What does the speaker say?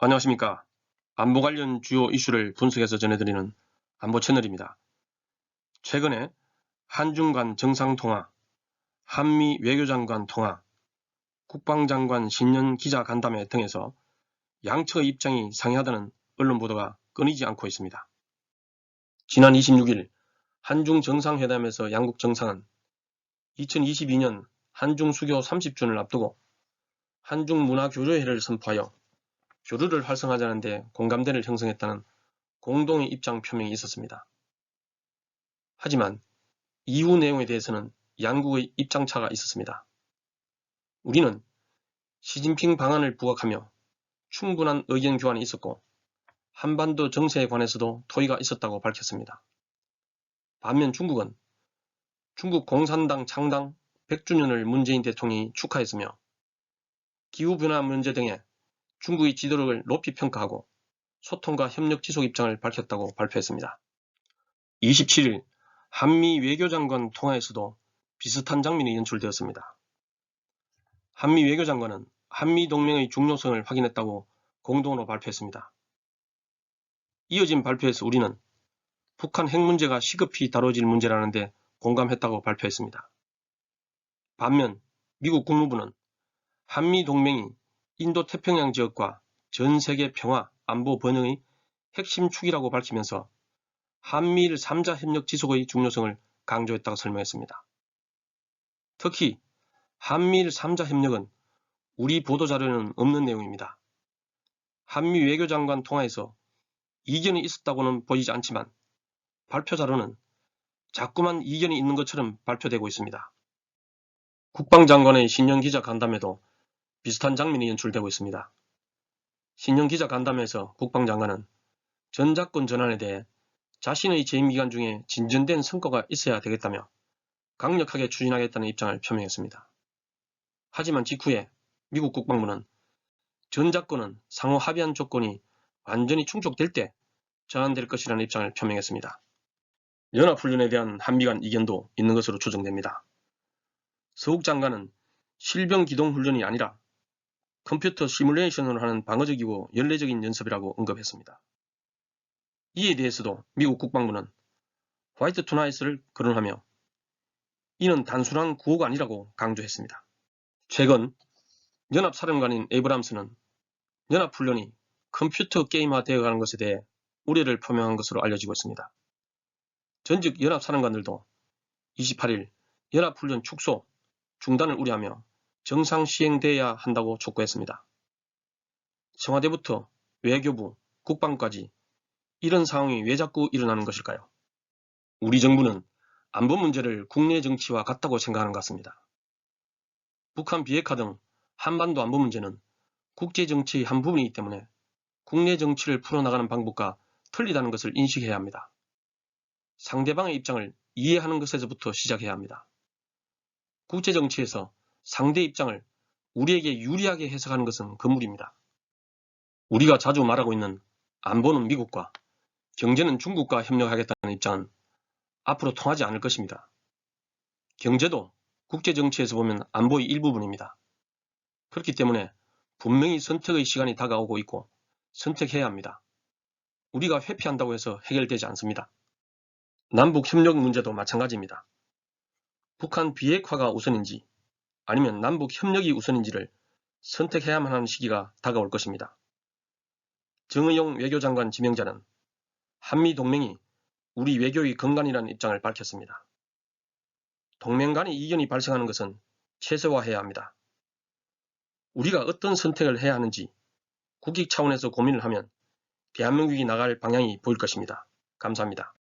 안녕하십니까. 안보 관련 주요 이슈를 분석해서 전해드리는 안보 채널입니다. 최근에 한중 간 정상통화, 한미 외교장관 통화, 국방장관 신년 기자 간담회 등에서 양측의 입장이 상이하다는 언론 보도가 끊이지 않고 있습니다. 지난 26일 한중 정상회담에서 양국 정상은 2022년 한중 수교 30주년을 앞두고 한중 문화교류회를 선포하여 교류를 활성화하자는 데 공감대를 형성했다는 공동의 입장 표명이 있었습니다. 하지만 이후 내용에 대해서는 양국의 입장차가 있었습니다. 우리는 시진핑 방안을 부각하며 충분한 의견 교환이 있었고 한반도 정세에 관해서도 토의가 있었다고 밝혔습니다. 반면 중국은 중국 공산당 창당 100주년을 문재인 대통령이 축하했으며 기후변화 문제 등에 중국의 지도력을 높이 평가하고 소통과 협력 지속 입장을 밝혔다고 발표했습니다. 27일 한미 외교장관 통화에서도 비슷한 장면이 연출되었습니다. 한미 외교장관은 한미 동맹의 중요성을 확인했다고 공동으로 발표했습니다. 이어진 발표에서 우리는 북한 핵 문제가 시급히 다뤄질 문제라는데 공감했다고 발표했습니다. 반면 미국 국무부는 한미 동맹이 인도 태평양 지역과 전 세계 평화, 안보 번영의 핵심 축이라고 밝히면서 한미일 3자 협력 지속의 중요성을 강조했다고 설명했습니다. 특히 한미일 3자 협력은 우리 보도자료에는 없는 내용입니다. 한미 외교장관 통화에서 이견이 있었다고는 보이지 않지만 발표 자료는 자꾸만 이견이 있는 것처럼 발표되고 있습니다. 국방장관의 신년 기자 간담회도 비슷한 장면이 연출되고 있습니다. 신년 기자 간담회에서 국방장관은 전작권 전환에 대해 자신의 재임 기간 중에 진전된 성과가 있어야 되겠다며 강력하게 추진하겠다는 입장을 표명했습니다. 하지만 직후에 미국 국방부는 전작권은 상호 합의한 조건이 완전히 충족될 때 전환될 것이라는 입장을 표명했습니다. 연합훈련에 대한 한미 간 이견도 있는 것으로 추정됩니다. 서욱 장관은 실병 기동 훈련이 아니라 컴퓨터 시뮬레이션으로 하는 방어적이고 연례적인 연습이라고 언급했습니다. 이에 대해서도 미국 국방부는 화이트 투나이스를 거론하며 이는 단순한 구호가 아니라고 강조했습니다. 최근 연합사령관인 에이브람스는 연합훈련이 컴퓨터 게임화 되어가는 것에 대해 우려를 표명한 것으로 알려지고 있습니다. 전직 연합사령관들도 28일 연합훈련 축소, 중단을 우려하며 정상 시행돼야 한다고 촉구했습니다. 청와대부터 외교부, 국방까지 이런 상황이 왜 자꾸 일어나는 것일까요? 우리 정부는 안보 문제를 국내 정치와 같다고 생각하는 것 같습니다. 북한 비핵화 등 한반도 안보 문제는 국제 정치의 한 부분이기 때문에 국내 정치를 풀어나가는 방법과 틀리다는 것을 인식해야 합니다. 상대방의 입장을 이해하는 것에서부터 시작해야 합니다. 국제 정치에서 상대 입장을 우리에게 유리하게 해석하는 것은 금물입니다. 우리가 자주 말하고 있는 안보는 미국과 경제는 중국과 협력하겠다는 입장은 앞으로 통하지 않을 것입니다. 경제도 국제정치에서 보면 안보의 일부분입니다. 그렇기 때문에 분명히 선택의 시간이 다가오고 있고 선택해야 합니다. 우리가 회피한다고 해서 해결되지 않습니다. 남북 협력 문제도 마찬가지입니다. 북한 비핵화가 우선인지 아니면 남북 협력이 우선인지를 선택해야만 하는 시기가 다가올 것입니다. 정의용 외교장관 지명자는 한미 동맹이 우리 외교의 근간이라는 입장을 밝혔습니다. 동맹 간의 이견이 발생하는 것은 최소화해야 합니다. 우리가 어떤 선택을 해야 하는지 국익 차원에서 고민을 하면 대한민국이 나갈 방향이 보일 것입니다. 감사합니다.